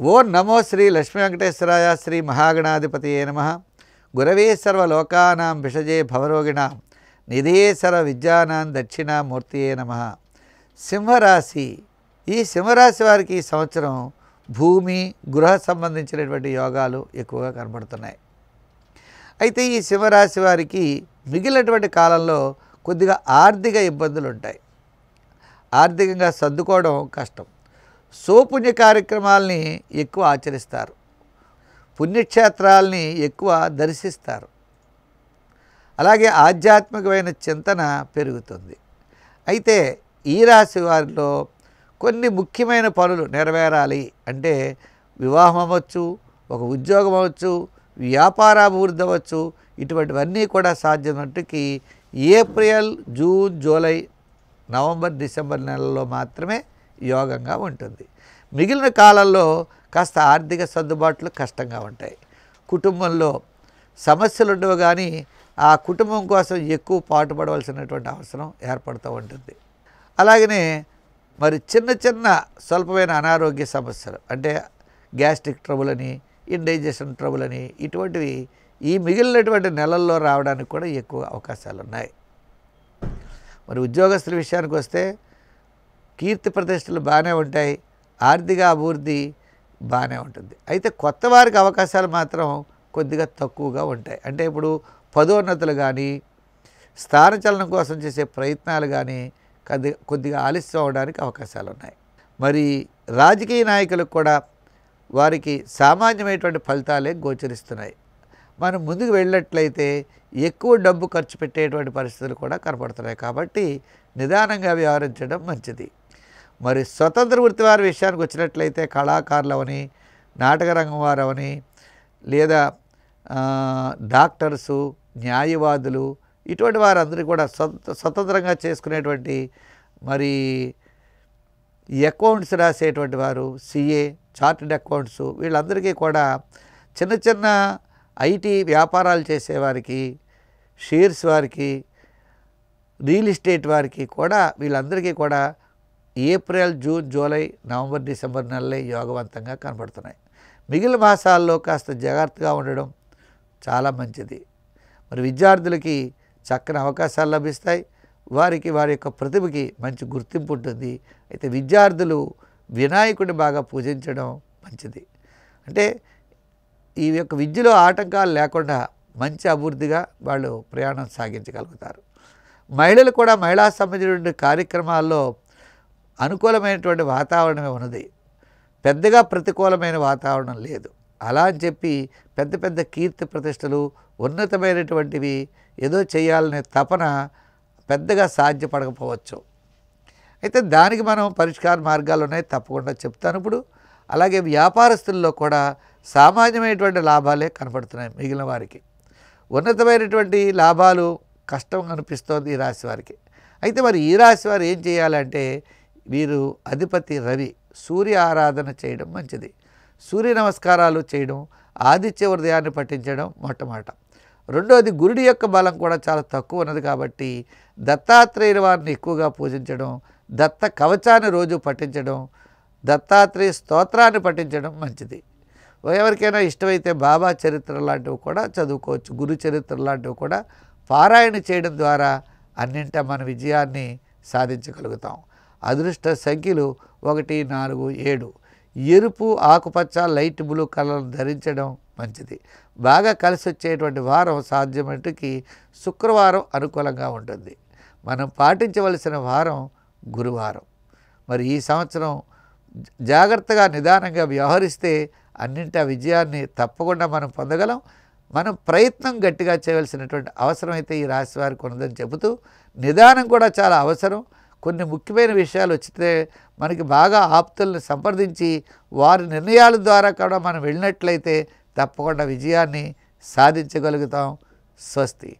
ఓం నమో శ్రీ లక్ష్మీ వెంకటేశ్వరాయ శ్రీ మహాగణాధిపతియే నమ. గురవే సర్వలోకానాం విషజే భవరోగిణాం. నిధే సర్వ విద్యానాం దక్షిణామూర్తియే నమ. సింహరాశి. ఈ సింహరాశి వారికి ఈ సంవత్సరం భూమి గృహ సంబంధించినటువంటి యోగాలు ఎక్కువగా కనబడుతున్నాయి. అయితే ఈ సింహరాశి వారికి మిగిలినటువంటి కాలంలో కొద్దిగా ఆర్థిక ఇబ్బందులు ఉంటాయి ఆర్థికంగా సర్దుకోవడం కష్టం. సోపుణ్య కార్యక్రమాల్ని ఎక్కువ ఆచరిస్తారు. పుణ్యక్షేత్రాలని ఎక్కువ దర్శిస్తారు. అలాగే ఆధ్యాత్మికమైన చింతన పెరుగుతుంది. అయితే ఈ రాశి వారిలో కొన్ని ముఖ్యమైన పనులు నెరవేరాలి అంటే వివాహం అవ్వచ్చు ఒక ఉద్యోగం అవ్వచ్చు వ్యాపారాభివృద్ధి అవ్వచ్చు ఇటువంటివన్నీ కూడా సాధ్యమట్టుకి April June July November December నెలల్లో మాత్రమే యోగంగా ఉంటుంది. మిగిలిన కాలంలో కాస్త ఆర్థిక సర్దుబాట్లు కష్టంగా ఉంటాయి. కుటుంబంలో సమస్యలు ఉండవు కానీ ఆ కుటుంబం కోసం ఎక్కువ పాటుపడవలసినటువంటి అవసరం ఏర్పడుతూ ఉంటుంది. అలాగనే మరి చిన్న చిన్న స్వల్పమైన అనారోగ్య సమస్యలు అంటే గ్యాస్ట్రిక్ ట్రబుల్ అని ఇండైజెషన్ ట్రబుల్ అని ఇటువంటివి ఈ మిగిలినటువంటి నెలల్లో రావడానికి కూడా ఎక్కువ అవకాశాలు ఉన్నాయి మరి ఉద్యోగస్తుల విషయానికి వస్తే కీర్తి ప్రతిష్టలు బాగానే ఉంటాయి ఆర్థిక అభివృద్ధి బాగానే ఉంటుంది. అయితే కొత్త వారికి అవకాశాలు మాత్రం కొద్దిగా తక్కువగా ఉంటాయి. అంటే ఇప్పుడు పదోన్నతులు కానీ స్థానచలనం కోసం చేసే ప్రయత్నాలు కానీ కొద్ది కొద్దిగా ఆలస్యం అవడానికి అవకాశాలు ఉన్నాయి. మరి రాజకీయ నాయకులకు కూడా వారికి సామాన్యమైనటువంటి ఫలితాలే గోచరిస్తున్నాయి. మనం ముందుకు వెళ్ళినట్లయితే ఎక్కువ డబ్బు ఖర్చు పెట్టేటువంటి పరిస్థితులు కూడా కనపడుతున్నాయి. కాబట్టి నిదానంగా వ్యవహరించడం మంచిది. మరి స్వతంత్ర వృత్తి వారి విషయానికి వచ్చినట్లయితే కళాకారులు అవని నాటకరంగం వారు అవని లేదా డాక్టర్సు న్యాయవాదులు ఇటువంటి వారందరూ కూడా స్వతంత్రంగా చేసుకునేటువంటి మరి అకౌంట్స్ రాసేటువంటి వారు సిఏ చార్టెడ్ అకౌంట్స్ వీళ్ళందరికీ కూడా చిన్న చిన్న ఐటీ వ్యాపారాలు చేసేవారికి షేర్స్ వారికి రియల్ ఎస్టేట్ వారికి కూడా వీళ్ళందరికీ కూడా April June July November December నెలలే యోగవంతంగా కనబడుతున్నాయి. మిగిలిన మాసాల్లో కాస్త జాగ్రత్తగా ఉండడం చాలా మంచిది. మరి విద్యార్థులకి చక్కని అవకాశాలు లభిస్తాయి. వారికి వారి యొక్క ప్రతిభకి మంచి గుర్తింపు ఉంటుంది. అయితే విద్యార్థులు వినాయకుడిని బాగా పూజించడం మంచిది. అంటే ఈ యొక్క విద్యలో ఆటంకాలు లేకుండా మంచి అభివృద్ధిగా వాళ్ళు ప్రయాణం సాగించగలుగుతారు. మహిళలు కూడా మహిళా సంబంధించిన కార్యక్రమాల్లో అనుకూలమైనటువంటి వాతావరణమే ఉన్నది. పెద్దగా ప్రతికూలమైన వాతావరణం లేదు. అలా అని చెప్పి పెద్ద పెద్ద కీర్తి ప్రతిష్టలు ఉన్నతమైనటువంటివి ఏదో చేయాలనే తపన పెద్దగా సాధ్యపడకపోవచ్చు. అయితే దానికి మనం పరిష్కార మార్గాలు ఉన్నాయి తప్పకుండా చెప్తాను ఇప్పుడు. అలాగే వ్యాపారస్తుల్లో కూడా సామాన్యమైనటువంటి లాభాలే కనపడుతున్నాయి మిగిలిన వారికి. ఉన్నతమైనటువంటి లాభాలు కష్టం అనిపిస్తోంది ఈ రాశి వారికి. అయితే మరి ఈ రాశి వారు ఏం చేయాలంటే వీరు అధిపతి రవి సూర్య ఆరాధన చేయడం మంచిది. సూర్య నమస్కారాలు చేయడం ఆదిత్య హృదయాన్ని పఠించడం మొట్టమొదట. రెండోది గురుడి యొక్క బలం కూడా చాలా తక్కువ ఉన్నది కాబట్టి దత్తాత్రేయుల వారిని ఎక్కువగా పూజించడం దత్త కవచాన్ని రోజు పఠించడం దత్తాత్రేయ స్తోత్రాన్ని పఠించడం మంచిది. ఎవరికైనా ఇష్టమైతే బాబా చరిత్ర లాంటివి కూడా చదువుకోవచ్చు గురు చరిత్ర లాంటివి కూడా పారాయణ చేయడం ద్వారా అన్నింట మన విజయాన్ని సాధించగలుగుతాం. అదృష్ట సంఖ్యలు ఒకటి నాలుగు ఏడు. ఎరుపు ఆకుపచ్చ లైట్ బ్లూ కలర్ను ధరించడం మంచిది. బాగా కలిసి వచ్చేటువంటి వారం సాధ్యమటుకి శుక్రవారం అనుకూలంగా ఉంటుంది. మనం పాటించవలసిన వారం గురువారం. మరి ఈ సంవత్సరం జాగ్రత్తగా నిదానంగా వ్యవహరిస్తే అన్నింటి ఆ విజయాన్ని తప్పకుండా మనం పొందగలం. మనం ప్రయత్నం గట్టిగా చేయవలసినటువంటి అవసరం అయితే ఈ రాశి వారికి ఉన్నదని చెబుతూ నిదానం కూడా చాలా అవసరం. కొన్ని ముఖ్యమైన విషయాలు వచ్చితే మనకి బాగా ఆప్తుల్ని సంప్రదించి వారి నిర్ణయాల ద్వారా కూడా మనం వెళ్ళినట్లయితే తప్పకుండా విజయాన్ని సాధించగలుగుతాం. స్వస్తి.